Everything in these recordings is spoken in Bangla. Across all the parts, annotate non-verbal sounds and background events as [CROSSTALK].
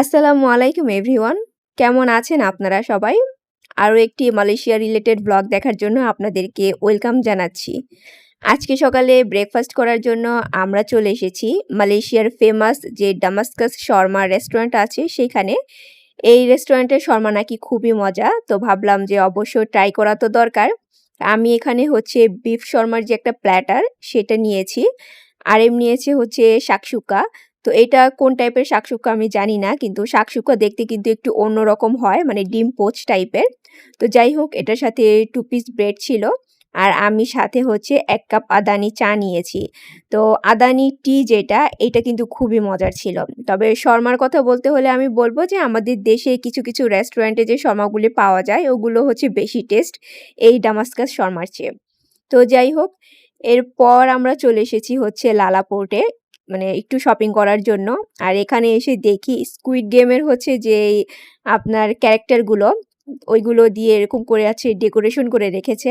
আসসালামু আলাইকুম এভরিওয়ান। কেমন আছেন আপনারা সবাই? আরও একটি মালয়েশিয়া রিলেটেড ব্লগ দেখার জন্য আপনাদেরকে ওয়েলকাম জানাচ্ছি। আজকে সকালে ব্রেকফাস্ট করার জন্য আমরা চলে এসেছি মালয়েশিয়ার ফেমাস যে ডামাস্কাস শর্মা রেস্টুরেন্ট আছে সেইখানে। এই রেস্টুরেন্টের শর্মা নাকি খুবই মজা। তো ভাবলাম যে অবশ্য ট্রাই করা তো দরকার। আমি এখানে হচ্ছে বিফ শর্মার যে একটা প্ল্যাটার সেটা নিয়েছি। আর এম নিয়েছে হচ্ছে শাকসুকা। তো এটা কোন টাইপের শাকসুকা আমি জানি না। কিন্তু শাকসুকা দেখতে কিন্তু একটু অন্যরকম হয় মানে ডিম পোচ টাইপের। তো যাই হোক এটার সাথে টু পিস ব্রেড ছিল। আর আমি সাথে হচ্ছে এক কাপ আদানি চা নিয়েছি। তো আদানি টি যেটা এটা কিন্তু খুবই মজার ছিল। তবে শর্মার কথা বলতে হলে আমি বলব যে আমাদের দেশে কিছু, কিছু রেস্টুরেন্টে যে শর্মাগুলি পাওয়া যায় ওগুলো হচ্ছে বেশি টেস্ট এই ডামাস্কাস শর্মার চেয়ে। তো যাই হোক এরপর আমরা চলে এসেছি হচ্ছে লালাপোর্টে মানে একটু শপিং করার জন্য। আর এখানে এসে দেখি স্কুইড গেমের হচ্ছে যেই আপনার ক্যারেক্টারগুলো ওইগুলো দিয়ে এরকম করে আছে ডেকোরেশন করে রেখেছে।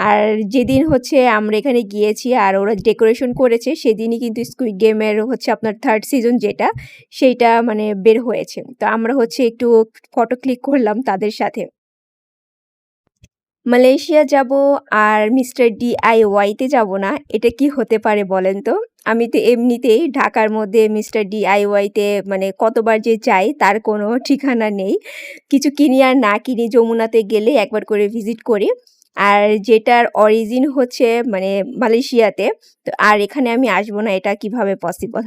আর যেদিন হচ্ছে আমরা এখানে গিয়েছি আর ওরা ডেকোরেশন করেছে, সেদিনই কিন্তু স্কুইড গেমের হচ্ছে আপনার থার্ড সিজন যেটা, সেইটা মানে বের হয়েছে। তো আমরা হচ্ছে একটু ফটো ক্লিক করলাম তাদের সাথে। মালয়েশিয়া যাব আর মিস্টার ডিআইওয়াই তে যাব না। এটা কি হতে পারে বলেন তো? আমি তো এমনিতেই ঢাকার মধ্যে মিস্টার ডিআইওয়াই তে মানে কতবার যে যাই, তার কোনো ঠিকানা নেই। কিছু কিনি আর না কিনি যমুনাতে গেলে একবার করে ভিজিট করি। আর যেটার অরিজিন হচ্ছে মানে মালয়েশিয়াতে। তো আর এখানে আমি আসব না, এটা কীভাবে পসিবল?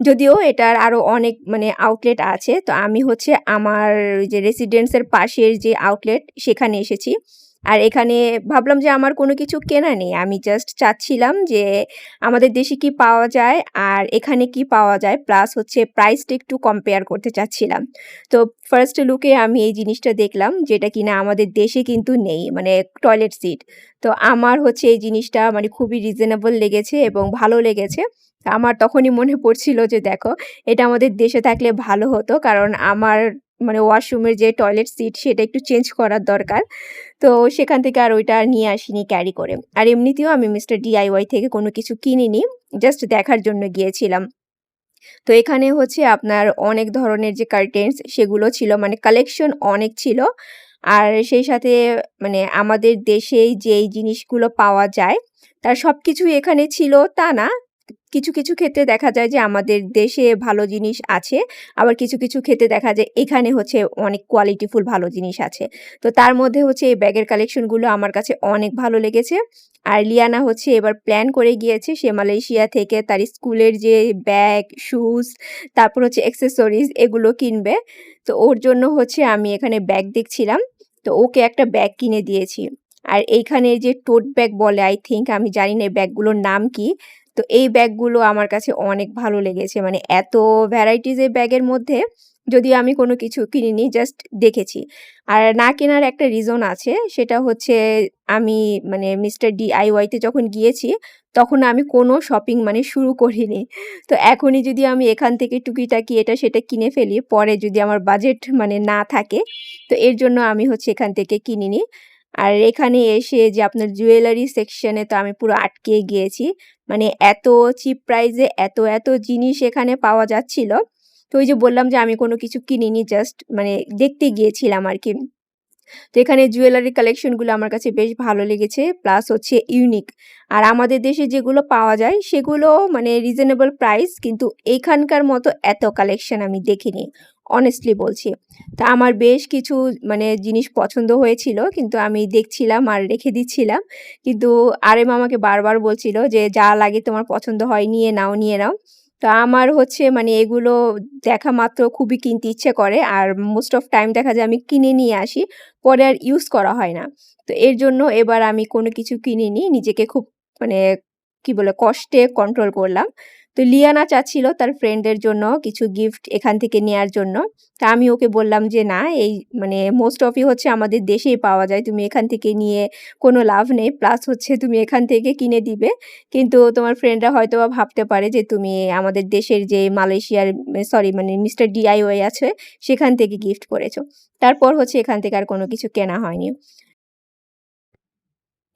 যদিও এটার আরও অনেক মানে আউটলেট আছে। তো আমি হচ্ছে আমার যে রেসিডেন্সের পাশের যে আউটলেট, সেখানে এসেছি। আর এখানে ভাবলাম যে আমার কোনো কিছু কেনা নেই। আমি জাস্ট চাচ্ছিলাম যে আমাদের দেশে কি পাওয়া যায় আর এখানে কি পাওয়া যায় প্লাস হচ্ছে প্রাইসটা একটু কম্পেয়ার করতে চাচ্ছিলাম। তো ফার্স্ট লুকে আমি এই জিনিসটা দেখলাম যেটা কিনা আমাদের দেশে কিন্তু নেই মানে টয়লেট সিট। তো আমার হচ্ছে এই জিনিসটা মানে খুবই রিজনেবল লেগেছে এবং ভালো লেগেছে। আমার তখনই মনে পড়ছিল যে দেখো, এটা আমাদের দেশে থাকলে ভালো হতো। কারণ আমার মানে ওয়াশরুমের যে টয়লেট সিট সেটা একটু চেঞ্জ করার দরকার। তো সেখান থেকে আর ওইটা আর নিয়ে আসিনি ক্যারি করে। আর এমনিতেও আমি মিস্টার ডিআইওয়াই থেকে কোনো কিছু কিনিনি। জাস্ট দেখার জন্য গিয়েছিলাম। তো এখানে হচ্ছে আপনার অনেক ধরনের যে কার্টেন্স সেগুলো ছিল মানে কালেকশন অনেক ছিল। আর সেই সাথে মানে আমাদের দেশেই যেই জিনিসগুলো পাওয়া যায়, তার সব কিছুই এখানে ছিল, তা না। কিছু, কিছু ক্ষেত্রে দেখা যায় যে আমাদের দেশে ভালো জিনিস আছে। আবার কিছু, কিছু ক্ষেত্রে দেখা যায় এখানে হচ্ছে অনেক কোয়ালিটিফুল ভালো জিনিস আছে। তো তার মধ্যে হচ্ছে এই ব্যাগের কালেকশনগুলো আমার কাছে অনেক ভালো লেগেছে। আর লিয়ানা হচ্ছে এবার প্ল্যান করে গিয়েছে সে মালয়েশিয়া থেকে তার স্কুলের যে ব্যাগ, শুজ তারপর হচ্ছে অ্যাক্সেসরিজ এগুলো কিনবে। তো ওর জন্য হচ্ছে আমি এখানে ব্যাগ দেখছিলাম। তো ওকে একটা ব্যাগ কিনে দিয়েছি। আর এইখানে যে টোট ব্যাগ বলে আই থিঙ্ক আমি জানি না ব্যাগগুলোর নাম কি? তো এই ব্যাগগুলো আমার কাছে অনেক ভালো লেগেছে। মানে এত ভ্যারাইটিজ এই ব্যাগের মধ্যে যদিও আমি কোনো কিছু কিনিনি জাস্ট দেখেছি। আর না কেনার একটা রিজন আছে, সেটা হচ্ছে আমি মানে মিস্টার ডিআইওয়াই তে যখন গিয়েছি, তখন আমি কোনো শপিং মানে শুরু করিনি। তো এখনই যদি আমি এখান থেকে টুকিটাকি এটা সেটা কিনে ফেলি, পরে যদি আমার বাজেট মানে না থাকে, তো এর জন্য আমি হচ্ছে এখান থেকে কিনিনি। আর এখানে এসে যে আপনার জুয়েলারি সেকশনে তো আমি পুরো আটকে গিয়েছি। মানে এত চিপ প্রাইসে এত, এত জিনিস এখানে পাওয়া যাচ্ছিল। তো ওই যে বললাম যে আমি কোনো কিছু কিনিনি জাস্ট মানে দেখতে গিয়েছিলাম আর কি তো এখানে জুয়েলারি কালেকশনগুলো আমার কাছে বেশ ভালো লেগেছে। প্লাস হচ্ছে ইউনিক। আর আমাদের দেশে যেগুলো পাওয়া যায় সেগুলো মানে রিজনেবল প্রাইস কিন্তু এইখানকার মতো এত কালেকশন আমি দেখিনি। অনেস্টলি বলছি। তা আমার বেশ কিছু মানে জিনিস পছন্দ হয়েছিল কিন্তু আমি দেখছিলাম আর রেখে দিচ্ছিলাম। কিন্তু আরেম আমাকে বারবার বলছিল যে, "যা লাগে তোমার পছন্দ হয় নিয়ে নাও, নিয়ে নাও।" তো আমার হচ্ছে মানে এগুলো দেখা মাত্র খুবই কিনতে ইচ্ছে করে। আর মোস্ট অফ টাইম দেখা যায় আমি কিনে নিয়ে আসি। পরে আর ইউজ করা হয় না। তো এর জন্য এবার আমি কোনো কিছু কিনিনি। নিজেকে খুব মানে কি বলে কষ্টে কন্ট্রোল করলাম। তো লিয়ানা চাচ্ছিল তার ফ্রেন্ডের জন্য কিছু গিফট এখান থেকে নেয়ার জন্য। তা আমি ওকে বললাম যে, "না এই মানে মোস্ট অফই হচ্ছে আমাদের দেশেই পাওয়া যায়। তুমি এখান থেকে নিয়ে কোনো লাভ নেই। প্লাস হচ্ছে তুমি এখান থেকে কিনে দিবে। কিন্তু তোমার ফ্রেন্ডরা হয়তোবা ভাবতে পারে যে তুমি আমাদের দেশের যে মালয়েশিয়ার সরি মানে মিস্টার ডিআইওয়াই আছে সেখান থেকে গিফট করেছ।" তারপর হচ্ছে এখান থেকে আর কোনো কিছু কেনা হয়নি।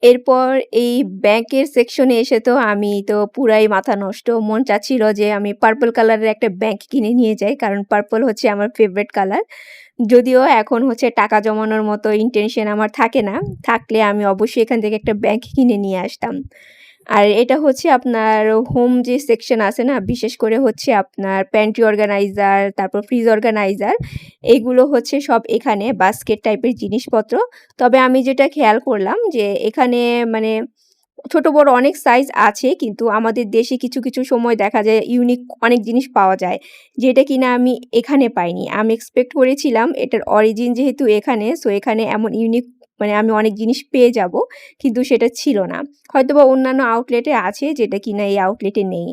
এরপর এই ব্যাংকের সেকশনে এসে তো আমি তো পুরাই মাথা নষ্ট। মন চাচ্ছিল যে আমি পার্পল কালারের একটা ব্যাংক কিনে নিয়ে যাই। কারণ পার্পল হচ্ছে আমার ফেভারিট কালার। যদিও এখন হচ্ছে টাকা জমানোর মতো ইন্টেনশন আমার থাকে না। থাকলে আমি অবশ্যই এখান থেকে একটা ব্যাংক কিনে নিয়ে আসতাম। আর এটা হচ্ছে আপনার হোম যে সেকশন আছে না? বিশেষ করে হচ্ছে আপনার প্যান্ট্রি অর্গানাইজার, তারপর ফ্রিজ অর্গানাইজার এগুলো হচ্ছে সব এখানে বাস্কেট টাইপের জিনিসপত্র। তবে আমি যেটা খেয়াল করলাম যে এখানে মানে ছোট বড় অনেক সাইজ আছে কিন্তু আমাদের দেশে কিছু, কিছু সময় দেখা যায় ইউনিক অনেক জিনিস পাওয়া যায়। যেটা কিনা আমি এখানে পাইনি। আমি এক্সপেক্ট করেছিলাম এটার অরিজিন যেহেতু এখানে সো এখানে এমন ইউনিক মানে আমি অনেক জিনিস পেয়ে যাব কিন্তু সেটা ছিল না। হয়তো বা অন্যান্য আউটলেটে আছে যেটা কিনা এই আউটলেটে নেই।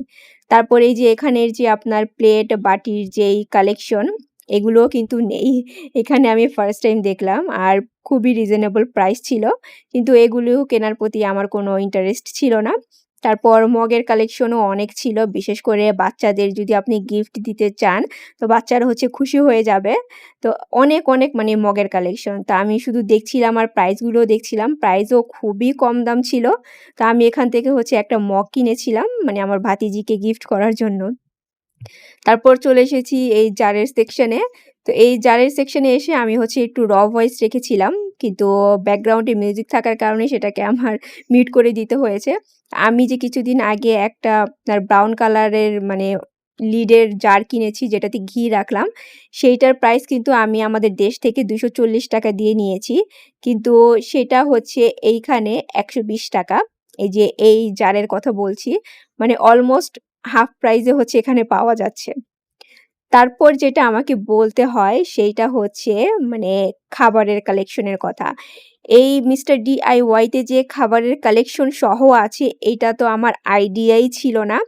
তারপরে এই যে এখানের যে আপনার প্লেট, বাটির যেই কালেকশন এগুলোও কিন্তু নেই। এখানে আমি ফার্স্ট টাইম দেখলাম। আর খুবই রিজনেবল প্রাইস ছিল। কিন্তু এগুলো কেনার প্রতি আমার কোনো ইন্টারেস্ট ছিল না। তারপর মগের কালেকশনও অনেক ছিল। বিশেষ করে বাচ্চাদের যদি আপনি গিফট দিতে চান তো বাচ্চারা হচ্ছে খুশি হয়ে যাবে। তো অনেক, অনেক মানে মগের কালেকশন। তা আমি শুধু দেখছিলাম আর প্রাইসগুলোও দেখছিলাম। প্রাইসও খুবই কম দাম ছিল। তা আমি এখান থেকে হচ্ছে একটা মগ কিনেছিলাম মানে আমার ভাতিজিকে গিফট করার জন্য। তারপর চলে এসেছি এই জারের সেকশনে। তো এই জারের সেকশনে এসে আমি হচ্ছে একটু র ভয়েস রেখেছিলাম। কিন্তু ব্যাকগ্রাউন্ডে মিউজিক থাকার কারণে সেটাকে আমার মিউট করে দিতে হয়েছে। আমি যে কিছুদিন আগে একটা আপনার ব্রাউন কালারের মানে লিডের জার কিনেছি, যেটাতে ঘি রাখলাম। সেইটার প্রাইস কিন্তু আমি আমাদের দেশ থেকে ৳২৪০ দিয়ে নিয়েছি। কিন্তু সেটা হচ্ছে এইখানে ৳১২০ এই যে এই জারের কথা বলছি। মানে অলমোস্ট হাফ প্রাইজে হচ্ছে এখানে পাওয়া যাচ্ছে। তারপর যেটা আমাকে বলতে হয় সেইটা হচ্ছে মানে খাবারের কালেকশনের কথা। এই মিস্টার ডিআইওয়াইতে যে খাবারের কালেকশন সহ আছে এটা তো আমার আইডিয়াই ছিল না।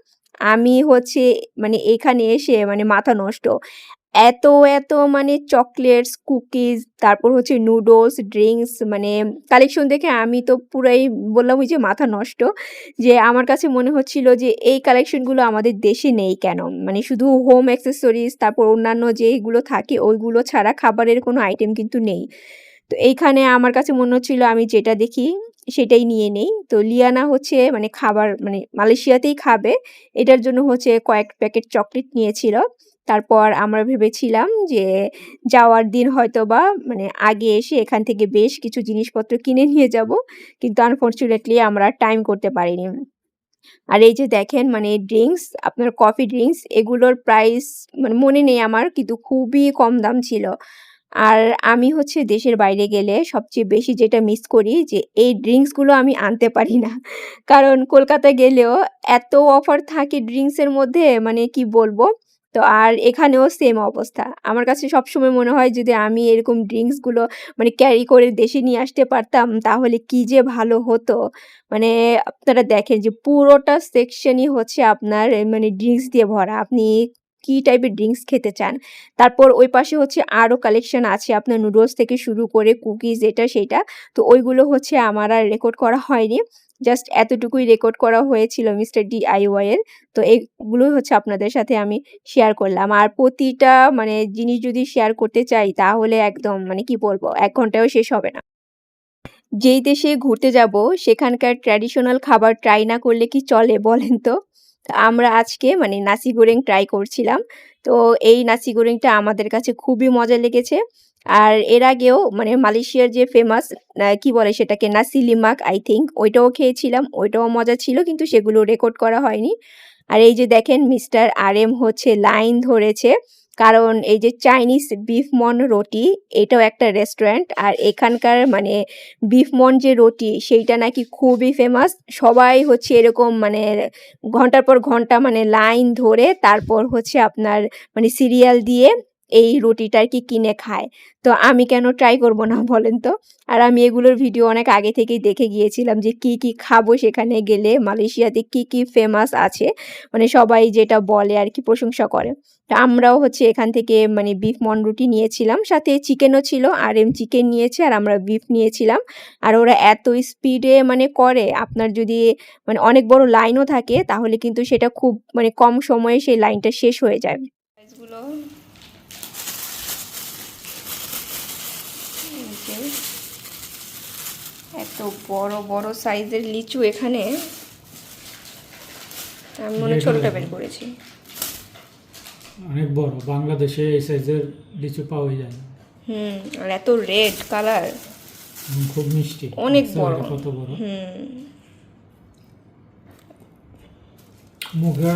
আমি হচ্ছে মানে এখানে এসে মানে মাথা নষ্ট। এত, এত মানে চকলেটস, কুকিজ তারপর হচ্ছে নুডলস, ড্রিঙ্কস মানে কালেকশন দেখে আমি তো পুরাই বললাম ওই যে মাথা নষ্ট। যে আমার কাছে মনে হচ্ছিল যে এই কালেকশনগুলো আমাদের দেশে নেই কেন? মানে শুধু হোম অ্যাক্সেসরিজ তারপর অন্যান্য যেইগুলো থাকে ওইগুলো ছাড়া খাবারের কোনো আইটেম কিন্তু নেই। তো এইখানে আমার কাছে মনে হচ্ছিল আমি যেটা দেখি সেটাই নিয়ে নেই। তো লিয়ানা হচ্ছে মানে খাবার মানে মালয়েশিয়াতেই খাবে। এটার জন্য হচ্ছে কয়েক প্যাকেট চকলেট নিয়েছিল। তারপর আমরা ভেবেছিলাম যে যাওয়ার দিন হয়তো বা মানে আগে এসে এখান থেকে বেশ কিছু জিনিসপত্র কিনে নিয়ে যাব। কিন্তু আনফরচুনেটলি আমরা টাইম করতে পারিনি। আর এই যে দেখেন মানে ড্রিঙ্কস আপনার কফি ড্রিঙ্কস এগুলোর প্রাইস মানে মনে নেই আমার, কিন্তু খুবই কম দাম ছিল। আর আমি হচ্ছে দেশের বাইরে গেলে সবচেয়ে বেশি যেটা মিস করি যে এই ড্রিঙ্কসগুলো আমি আনতে পারি না। কারণ কলকাতা গেলেও এত অফার থাকে ড্রিঙ্কসের মধ্যে মানে কি বলব? তো আর এখানেও সেম অবস্থা। আমার কাছে সবসময় মনে হয় যদি আমি এরকম ড্রিঙ্কসগুলো মানে ক্যারি করে দেশে নিয়ে আসতে পারতাম, তাহলে কি যে ভালো হতো। মানে আপনারা দেখেন যে পুরোটা সেকশনই হচ্ছে আপনার মানে ড্রিঙ্কস দিয়ে ভরা। আপনি কি টাইপের ড্রিঙ্কস খেতে চান। তারপর ওই পাশে হচ্ছে আরও কালেকশন আছে আপনার নুডলস থেকে শুরু করে কুকিজ এটা, সেটা তো ওইগুলো হচ্ছে আমার আর রেকর্ড করা হয়নি। জাস্ট এতটুকুই রেকর্ড করা হয়েছিল মিস্টার DIY এর। তো এগুলোই হচ্ছে আপনাদের সাথে আমি শেয়ার করলাম। আর প্রতিটা মানে জিনিস যদি শেয়ার করতে চাই, তাহলে একদম মানে কি বলব, এক ঘন্টায়ও শেষ হবে না। যেই দেশে ঘুরতে যাব, সেখানকার ট্র্যাডিশনাল খাবার ট্রাই না করলে কি চলে বলেন তো? আমরা আজকে মানে নাসি গোরেং ট্রাই করছিলাম। তো এই নাসি গোরেংটা আমাদের কাছে খুবই মজা লেগেছে। আর এর আগেও মানে মালয়েশিয়ার যে ফেমাস কি বলে সেটাকে, নাসি লিমাক আই থিঙ্ক ওইটাও খেয়েছিলাম। ওইটাও মজা ছিল, কিন্তু সেগুলো রেকর্ড করা হয়নি। আর এই যে দেখেন, মিস্টার আর এম হচ্ছে লাইন ধরেছে। কারণ এই যে চাইনিজ বিফ মন রোটি এটাও একটা রেস্টুরেন্ট। আর এখানকার মানে বিফ মন যে রুটি সেইটা নাকি খুবই ফেমাস। সবাই হচ্ছে এরকম মানে ঘণ্টার পর ঘণ্টা মানে লাইন ধরে, তারপর হচ্ছে আপনার মানে সিরিয়াল দিয়ে এই রুটিটা আর কি কিনে খায়। তো আমি কেন ট্রাই করব না বলেন তো? আর আমি এগুলোর ভিডিও অনেক আগে থেকেই দেখে গিয়েছিলাম যে কি, কি খাব সেখানে গেলে মালয়েশিয়াতে কি, কি ফেমাস আছে। মানে সবাই যেটা বলে আর কি প্রশংসা করে। তো আমরাও হচ্ছে এখান থেকে মানে বিফ মন রুটি নিয়েছিলাম। সাথে চিকেনও ছিল। আর এম চিকেন নিয়েছে আর আমরা বিফ নিয়েছিলাম। আর ওরা এত স্পিডে মানে করে আপনার যদি মানে অনেক বড় লাইনও থাকে তাহলে কিন্তু সেটা খুব মানে কম সময়ে সেই লাইনটা শেষ হয়ে যায়। প্রাইসগুলো একটা বড় বড় সাইজের লিচু এখানে। আমি মনে ছোটটা বের করেছি। অনেক বড়। বাংলাদেশে এই সাইজের লিচু পাওয়া যায় না। হুম আর এত রেড কালার। খুব মিষ্টি। অনেক বড়। কত বড়। হুম। মুখে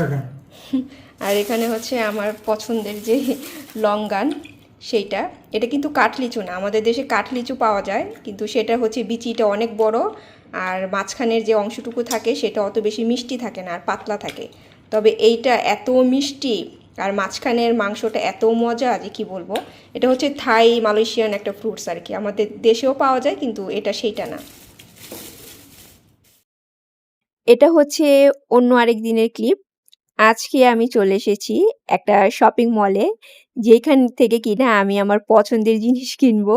আর এখানে হচ্ছে আমার পছন্দের যে লঙ্গান সেইটা। এটা কিন্তু কাঠলিচু না। আমাদের দেশে কাঠলিচু পাওয়া যায়, কিন্তু সেটা হচ্ছে বিচিটা অনেক বড় আর মাঝখানের যে অংশটুকু থাকে সেটা অত বেশি মিষ্টি থাকে না আর পাতলা থাকে। তবে এইটা এত মিষ্টি আর মাঝখানের মাংসটা এত মজা যে কি বলব? এটা হচ্ছে থাই মালয়েশিয়ান একটা ফ্রুটস আর কি। আমাদের দেশেও পাওয়া যায়, কিন্তু এটা সেইটা না। এটা হচ্ছে অন্য আরেক দিনের ক্লিপ। আজকে আমি চলে এসেছি একটা শপিং মলে যেখান থেকে কিনা আমি আমার পছন্দের জিনিস কিনবো।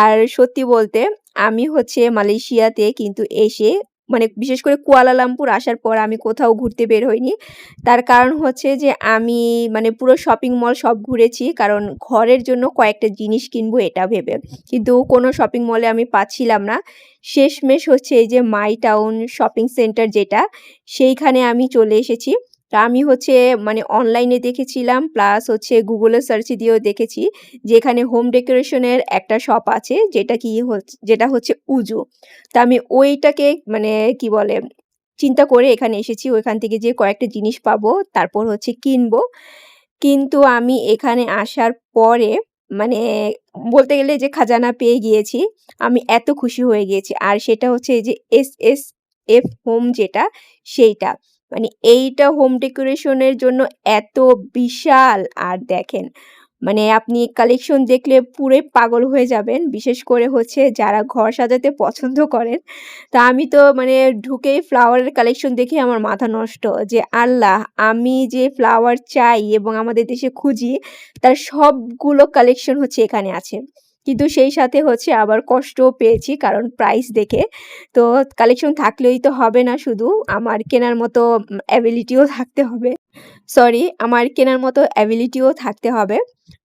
আর সত্যি বলতে, আমি হচ্ছে মালয়েশিয়াতে কিন্তু এসে মানে বিশেষ করে কুয়ালালামপুর আসার পর আমি কোথাও ঘুরতে বের হইনি। তার কারণ হচ্ছে যে, আমি মানে পুরো শপিং মল সব ঘুরেছি, কারণ ঘরের জন্য কয়েকটা জিনিস কিনবো এটা ভেবে। কিন্তু কোনো শপিং মলে আমি পাচ্ছিলাম না। শেষমেশ হচ্ছে এই যে মাই টাউন শপিং সেন্টার যেটা, সেইখানে আমি চলে এসেছি। তা আমি হচ্ছে মানে অনলাইনে দেখেছিলাম প্লাস হচ্ছে গুগলে সার্চ দিয়েও দেখেছি যেখানে হোম ডেকোরেশনের একটা শপ আছে, যেটা কি যেটা হচ্ছে উজু তা আমি ওইটাকে মানে কি বলে, চিন্তা করে এখানে এসেছি, ওইখান থেকে যে কয়েকটা জিনিস পাবো, তারপর হচ্ছে কিনবো। কিন্তু আমি এখানে আসার পরে মানে বলতে গেলে যে খাজানা পেয়ে গিয়েছি, আমি এত খুশি হয়ে গিয়েছি। আর সেটা হচ্ছে যে এস এস এফ হোম যেটা, সেইটা। মানে এইটা হোম ডেকোরেশনের জন্য এত বিশাল। আর দেখেন মানে আপনি কালেকশন দেখলে পুরোই পাগল হয়ে যাবেন। বিশেষ করে হচ্ছে যারা ঘর সাজাতে পছন্দ করেন। তা আমি তো মানে ঢুকেই ফ্লাওয়ারের কালেকশন দেখে আমার মাথা নষ্ট যে আল্লাহ, আমি যে ফ্লাওয়ার চাই এবং আমাদের দেশে খুঁজি, তার সবগুলো কালেকশন হচ্ছে এখানে আছে। কিন্তু সেই সাথে হচ্ছে আবার কষ্টও পেয়েছি, কারণ প্রাইস দেখে। তো কালেকশন থাকলেই তো হবে না শুধু, আমার কেনার মতো অ্যাবিলিটিও থাকতে হবে। সরি আমার কেনার মতো অ্যাবিলিটিও থাকতে হবে।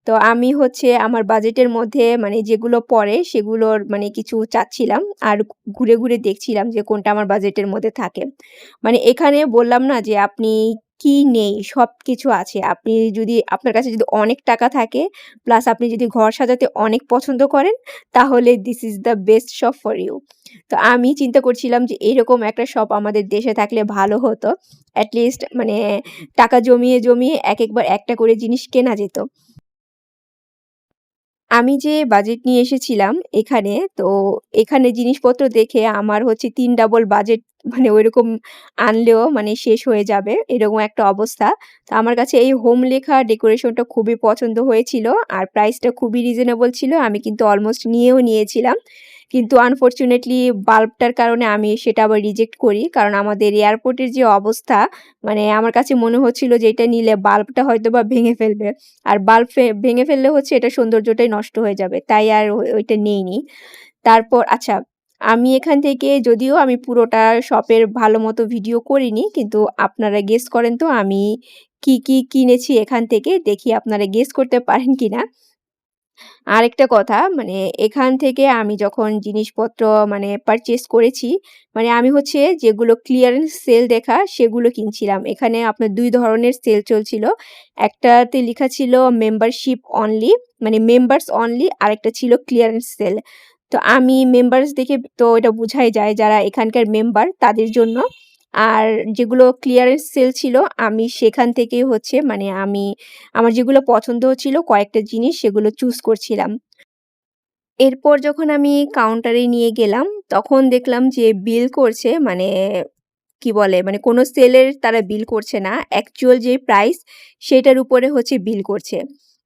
তো আমি হচ্ছে আমার বাজেটের মধ্যে মানে যেগুলো পড়ে সেগুলোর মানে কিছু চাচ্ছিলাম আর ঘুরে ঘুরে দেখছিলাম যে কোনটা আমার বাজেটের মধ্যে থাকে। মানে এখানে বললাম না যে আপনি কি নেই? সব কিছু আছে। আপনি যদি, আপনার কাছে যদি অনেক টাকা থাকে প্লাস আপনি যদি ঘর সাজাতে অনেক পছন্দ করেন, তাহলে this is the best shop for you তো আমি চিন্তা করছিলাম যে এরকম একটা শপ আমাদের দেশে থাকলে ভালো হতো। অ্যাটলিস্ট মানে টাকা জমিয়ে জমিয়ে এক একবার একটা করে জিনিস কেনা যেত। আমি যে বাজেট নিয়ে এসেছিলাম এখানে, তো এখানে জিনিসপত্র দেখে আমার হচ্ছে তিন ডাবল বাজেট [LAUGHS] মানে ওইরকম আনলেও মানে শেষ হয়ে যাবে, এরকম একটা অবস্থা। তো আমার কাছে এই হোম লেখা ডেকোরেশনটা খুবই পছন্দ হয়েছিল, আর প্রাইসটা খুবই রিজনেবল ছিল, আমি কিন্তু অলমোস্ট নিয়েও নিয়েছিলাম। কিন্তু আনফর্চুনেটলি বাল্বটার কারণে আমি সেটা আবার রিজেক্ট করি। কারণ আমাদের এয়ারপোর্টের যে অবস্থা মানে আমার কাছে মনে হচ্ছিল যে এটা নিলে বাল্বটা হয়তো বা ভেঙে ফেলবে। আর বাল্ব ভেঙে ফেললে হচ্ছে এটা সৌন্দর্যটাই নষ্ট হয়ে যাবে। তাই আর ওই- ওইটা নেইনি। তারপর আচ্ছা আমি এখান থেকে যদিও আমি পুরোটা শপের ভালো মতো ভিডিও করিনি, কিন্তু আপনারা গেস করেন তো আমি কি কি কিনেছি এখান থেকে, দেখি আপনারা গেস করতে পারেন কিনা। আরেকটা কথা মানে এখান থেকে আমি যখন জিনিসপত্র মানে পারচেস করেছি মানে আমি হচ্ছে যেগুলো ক্লিয়ারেন্স সেল দেখা, সেগুলো কিনছিলাম। এখানে আপনার দুই ধরনের সেল চলছিল। একটাতে লেখা ছিল মেম্বারশিপ অনলি মানে মেম্বার্স অনলি আরেকটা ছিল ক্লিয়ারেন্স সেল তো আমি মেম্বার্স দেখে, তো এটা বোঝাই যায় যারা এখানকার মেম্বার তাদের জন্য আর যেগুলো ক্লিয়ারেন্স সেল ছিল, আমি সেখান থেকে হচ্ছে মানে আমি, আমার যেগুলো পছন্দ হচ্ছিল কয়েকটা জিনিস সেগুলো চুজ করছিলাম। এরপর যখন আমি কাউন্টারে নিয়ে গেলাম, তখন দেখলাম যে বিল করছে মানে কি বলে মানে কোনো সেলের তারা বিল করছে না অ্যাকচুয়াল যে প্রাইস সেটার উপরে হচ্ছে বিল করছে।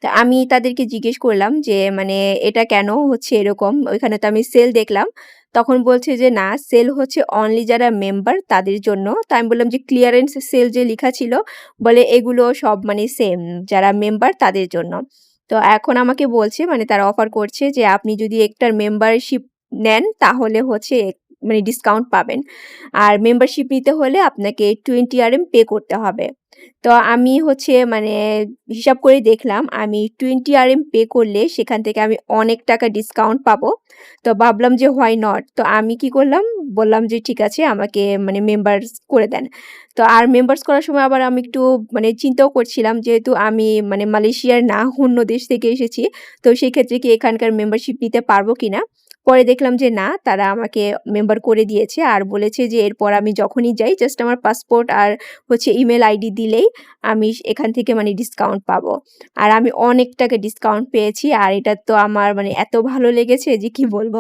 তা আমি তাদেরকে জিজ্ঞেস করলাম যে মানে এটা কেন হচ্ছে এরকম, ওইখানে তো আমি সেল দেখলাম তখন বলছে যে, না, সেল হচ্ছে অনলি যারা মেম্বার তাদের জন্য। তো আমি বললাম যে ক্লিয়ারেন্স সেল যে লেখা ছিল, বলে এগুলো সব মানে সেম যারা মেম্বার তাদের জন্য। তো এখন আমাকে বলছে মানে তারা অফার করছে যে, আপনি যদি একটার মেম্বারশিপ নেন, তাহলে হচ্ছে মানে ডিসকাউন্ট পাবেন। আর মেম্বারশিপ নিতে হলে আপনাকে 20 RM পে করতে হবে। তো আমি হচ্ছে মানে হিসাব করে দেখলাম, আমি টোয়েন্টি আর এম পে করলে সেখান থেকে আমি অনেক টাকা ডিসকাউন্ট পাবো। তো ভাবলাম যে হোয়াই নট? তো আমি কি করলাম? বললাম যে ঠিক আছে, আমাকে মানে মেম্বার্স করে দেন। তো আর মেম্বার্স করার সময় আবার আমি একটু মানে চিন্তাও করছিলাম, যেহেতু আমি মানে মালয়েশিয়ার না, অন্য দেশ থেকে এসেছি। তো সেক্ষেত্রে কি এখানকার মেম্বারশিপ নিতে পারব কিনা? পরে দেখলাম যে, না, তারা আমাকে মেম্বার করে দিয়েছে আর বলেছে যে, এরপর আমি যখনই যাই জাস্ট আমার পাসপোর্ট আর হচ্ছে ইমেল আইডি দিলেই আমি এখান থেকে মানে ডিসকাউন্ট পাবো। আর আমি অনেক টাকা ডিসকাউন্ট পেয়েছি আর এটা তো আমার মানে এত ভালো লেগেছে যে, কি বলব?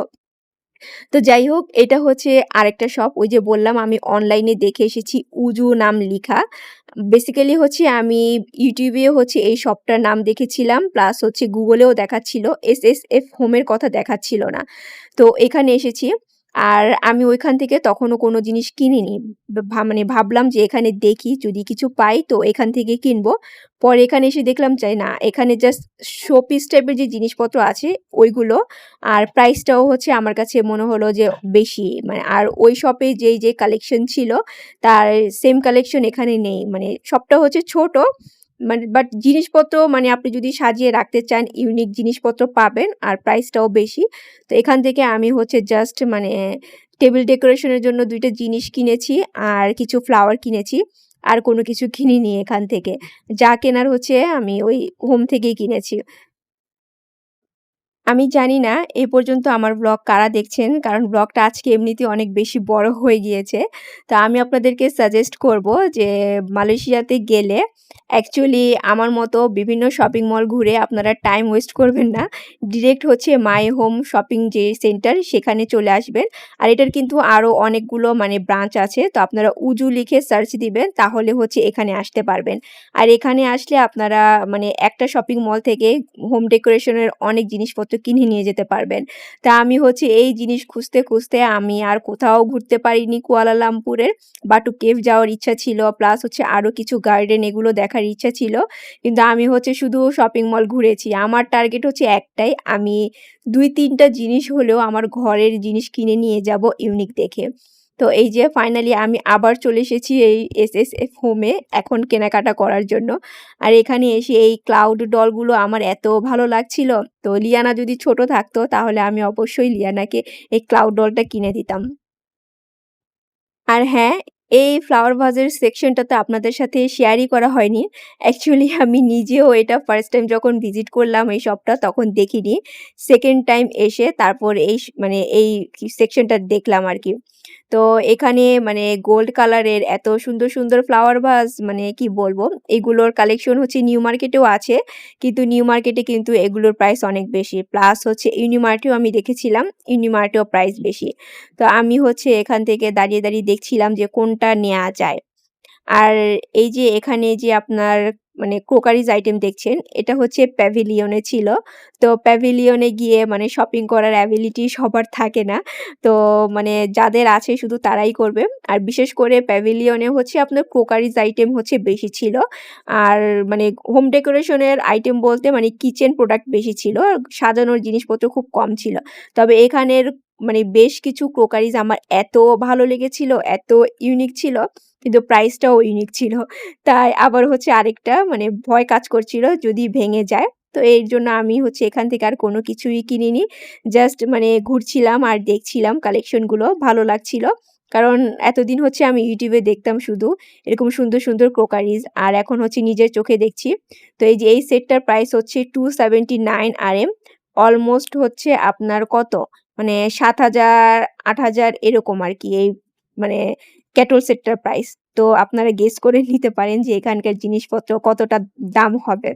তো যাই হোক, এটা হচ্ছে আরেকটা শপ ওই যে বললাম আমি অনলাইনে দেখে এসেছি উজু নাম লিখা। বেসিক্যালি হচ্ছে আমি ইউটিউবেও হচ্ছে এই শপটার নাম দেখেছিলাম প্লাস হচ্ছে গুগলেও দেখাচ্ছিল এস এস এফ হোমের কথা দেখাচ্ছিল না। তো এখানে এসেছি। আর আমি ওইখান থেকে তখনও কোনো জিনিস কিনিনি। মানে ভাবলাম যে এখানে দেখি যদি কিছু পাই তো এখান থেকে কিনবো। পরে এখানে এসে দেখলাম যে না এখানে জাস্ট শোপিস টাইপের যে জিনিসপত্র আছে ওইগুলো আর প্রাইসটাও হচ্ছে আমার কাছে মনে হলো যে বেশি। মানে আর ওই শপে যেই, যে কালেকশন ছিল তার সেম কালেকশন এখানে নেই। মানে সবটা হচ্ছে ছোট মানে বাট জিনিসপত্র মানে আপনি যদি সাজিয়ে রাখতে চান ইউনিক জিনিসপত্র পাবেন আর প্রাইসটাও বেশি। তো এখান থেকে আমি হচ্ছে জাস্ট মানে টেবিল ডেকোরেশনের জন্য দুইটা জিনিস কিনেছি আর কিছু ফ্লাওয়ার কিনেছি। আর কোনো কিছু কিনিনি এখান থেকে। যা কেনার হচ্ছে আমি ওই হোম থেকেই কিনেছি। আমি জানি না এ পর্যন্ত আমার ব্লগ কারা দেখছেন, কারণ ব্লগটা আজকে এমনিতে অনেক বেশি বড় হয়ে গিয়েছে। তো আমি আপনাদেরকে সাজেস্ট করব যে, মালয়েশিয়াতে গেলে অ্যাকচুয়ালি আমার মতো বিভিন্ন শপিং মল ঘুরে আপনারা টাইম ওয়েস্ট করবেন না। ডিরেক্ট হচ্ছে মাই হোম শপিং যে সেন্টার সেখানে চলে আসবেন। আর এটার কিন্তু আরও অনেকগুলো মানে ব্রাঞ্চ আছে। তো আপনারা উজু লিখে সার্চ দিবেন, তাহলে হচ্ছে এখানে আসতে পারবেন। আর এখানে আসলে আপনারা মানে একটা শপিং মল থেকে হোম ডেকোরেশনের অনেক জিনিসপত্র কিনে নিয়ে যেতে পারবেন। তা আমি হচ্ছে এই জিনিস খুঁজতে, খুঁজতে আমি আর কোথাও ঘুরতে পারিনি কুয়ালালামপুরের। বাটু কেভ যাওয়ার ইচ্ছা ছিল প্লাস হচ্ছে আরও কিছু গার্ডেন এগুলো দেখার ইচ্ছা ছিল। কিন্তু আমি হচ্ছে শুধু শপিং মল ঘুরেছি। আমার টার্গেট হচ্ছে একটাই আমি দুই তিনটা জিনিস হলেও আমার ঘরের জিনিস কিনে নিয়ে যাব ইউনিক দেখে। তো এই যে ফাইনালি আমি আবার চলে এসেছি এই SSF হোমে এখন কেনাকাটা করার জন্য। আর এখানে এসে এই ক্লাউড ডলগুলো আমার এত ভালো লাগছিল। তো লিয়ানা যদি ছোট থাকতো তাহলে আমি অবশ্যই লিয়ানাকে এই ক্লাউড ডলটা কিনে দিতাম। আর হ্যাঁ, এই ফ্লাওয়ার ভাজের সেকশনটা তো আপনাদের সাথে শেয়ারই করা হয়নি। অ্যাকচুয়ালি আমি নিজেও এটা ফার্স্ট টাইম যখন ভিজিট করলাম এই শপটা তখন দেখিনি। সেকেন্ড টাইম এসে তারপর এই মানে এই সেকশনটা দেখলাম আরকি। তো এখানে মানে গোল্ড কালারের এত সুন্দর, সুন্দর ফ্লাওয়ার ভাস মানে কি বলব? এগুলোর কালেকশন হচ্ছে নিউ মার্কেটেও আছে। কিন্তু নিউ মার্কেটে কিন্তু এগুলোর প্রাইস অনেক বেশি। প্লাস হচ্ছে ইউনিমার্টেও আমি দেখেছিলাম, ইউনিমার্টেও প্রাইস বেশি। তো আমি হচ্ছে এখান থেকে দাঁড়িয়ে, দাঁড়িয়ে দেখছিলাম যে কোনটা নেওয়া যায়। আর এই যে এখানে যে আপনার মানে ক্রোকারিজ আইটেম দেখছেন, এটা হচ্ছে প্যাভিলিয়নে ছিল। তো প্যাভিলিয়নে গিয়ে মানে শপিং করার অ্যাবিলিটি সবার থাকে না। তো মানে যাদের আছে শুধু তারাই করবে। আর বিশেষ করে প্যাভিলিয়নে হচ্ছে আপনার ক্রোকারিজ আইটেম হচ্ছে বেশি ছিল। আর মানে হোম ডেকোরেশনের আইটেম বলতে মানে কিচেন প্রোডাক্ট বেশি ছিল। সাজানোর জিনিসপত্র খুব কম ছিল। তবে এখানের মানে বেশ কিছু ক্রোকারিজ আমার এত ভালো লেগেছিল, এত ইউনিক ছিল কিন্তু প্রাইসটাও ইউনিক ছিল। তাই আবার হচ্ছে আরেকটা মানে ভয় কাজ করছিল যদি ভেঙে যায়। তো এর জন্য আমি হচ্ছে এখান থেকে আর কোনো কিছুই কিনিনি। জাস্ট মানে ঘুরছিলাম আর দেখছিলাম কালেকশনগুলো ভালো লাগছিল। কারণ এতদিন হচ্ছে আমি ইউটিউবে দেখতাম শুধু এরকম সুন্দর, সুন্দর ক্রোকারিজ আর এখন হচ্ছে নিজের চোখে দেখছি। তো এই যে এই সেটটার প্রাইস হচ্ছে two seventy nine R M almost হচ্ছে আপনার কত? মানে সাত হাজার আট হাজার এরকম আর কি এই মানে ক্যাটল সেটটার প্রাইস। তো আপনারা গেস করে নিতে পারেন যে এখানকার জিনিসপত্র কতটা দাম হবে।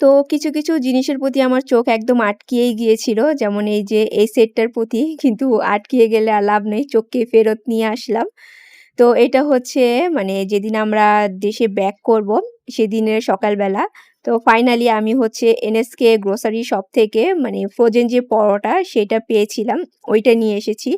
তো কিছু, কিছু জিনিসের প্রতি আমার চোখ একদম আটকিয়েই গিয়েছিল। যেমন এই যে এই সেটটার প্রতি কিন্তু আটকিয়ে গেলে আর লাভ নেই। চোখকে ফেরত নিয়ে আসলাম। তো এটা হচ্ছে মানে যেদিন আমরা দেশে ব্যাক করব সেদিনের সকালবেলা। তো ফাইনালি আমি হচ্ছে এনএসকে গ্রোসারি শপ থেকে মানে ফ্রোজেন যে পরোটা সেটা পেয়েছিলাম, ওইটা নিয়ে এসেছি।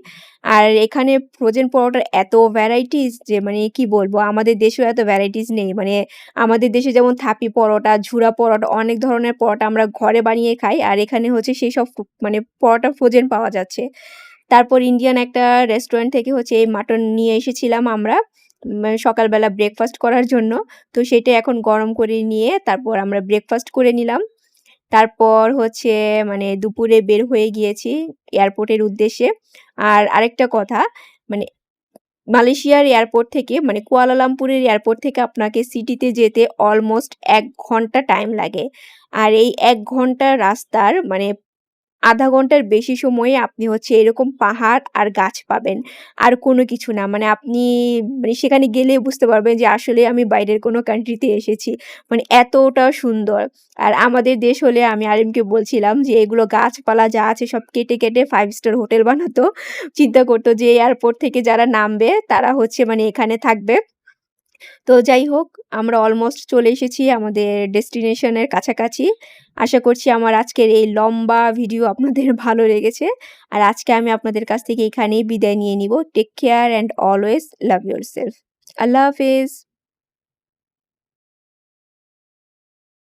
আর এখানে ফ্রোজেন পরোটার এত ভ্যারাইটিস যে মানে কি বলব? আমাদের দেশেও এত ভ্যারাইটিস নেই। মানে আমাদের দেশে যেমন থাপি পরোটা, ঝুরা পরোটা অনেক ধরনের পরোটা আমরা ঘরে বানিয়ে খাই। আর এখানে হচ্ছে সেই সব মানে পরোটা ফ্রোজেন পাওয়া যাচ্ছে। তারপর ইন্ডিয়ান একটা রেস্টুরেন্ট থেকে হচ্ছে এই মাটন নিয়ে এসেছিলাম আমরা সকালবেলা ব্রেকফাস্ট করার জন্য। তো সেটা এখন গরম করে নিয়ে তারপর আমরা ব্রেকফাস্ট করে নিলাম। তারপর হচ্ছে মানে দুপুরে বের হয়ে গিয়েছি এয়ারপোর্টের উদ্দেশ্যে। আর আরেকটা কথা মানে মালয়েশিয়ার এয়ারপোর্ট থেকে মানে কুয়ালালামপুরের এয়ারপোর্ট থেকে আপনাকে সিটিতে যেতে অলমোস্ট এক ঘণ্টা টাইম লাগে। আর এই এক ঘণ্টার রাস্তার মানে ০.৫ ঘণ্টার বেশি সময়ে আপনি হচ্ছে এরকম পাহাড় আর গাছ পাবেন। আর কোনো কিছু না। মানে আপনি মানে সেখানে গেলেই বুঝতে পারবেন যে আসলে আমি বাইরের কোনো কান্ট্রিতে এসেছি। মানে এতটা সুন্দর। আর আমাদের দেশ হলে আমি আরিমকে বলছিলাম যে এগুলো গাছপালা যা আছে সব কেটে, কেটে ফাইভ স্টার হোটেল বানাতো। চিন্তা করতো যে এয়ারপোর্ট থেকে যারা নামবে তারা হচ্ছে মানে এখানে থাকবে। তো যাই হোক, আমরা অলমোস্ট চলে এসেছি আমাদের ডেস্টিনেশনের কাছাকাছি। আশা করছি আমার আজকের এই লম্বা ভিডিও আপনাদের [LAUGHS] ভালো লেগেছে। আর আজকে আমি আপনাদের কাছ থেকে এখানেই বিদায় নিয়ে নিব take care and always love your self আল্লাহ হাফেজ।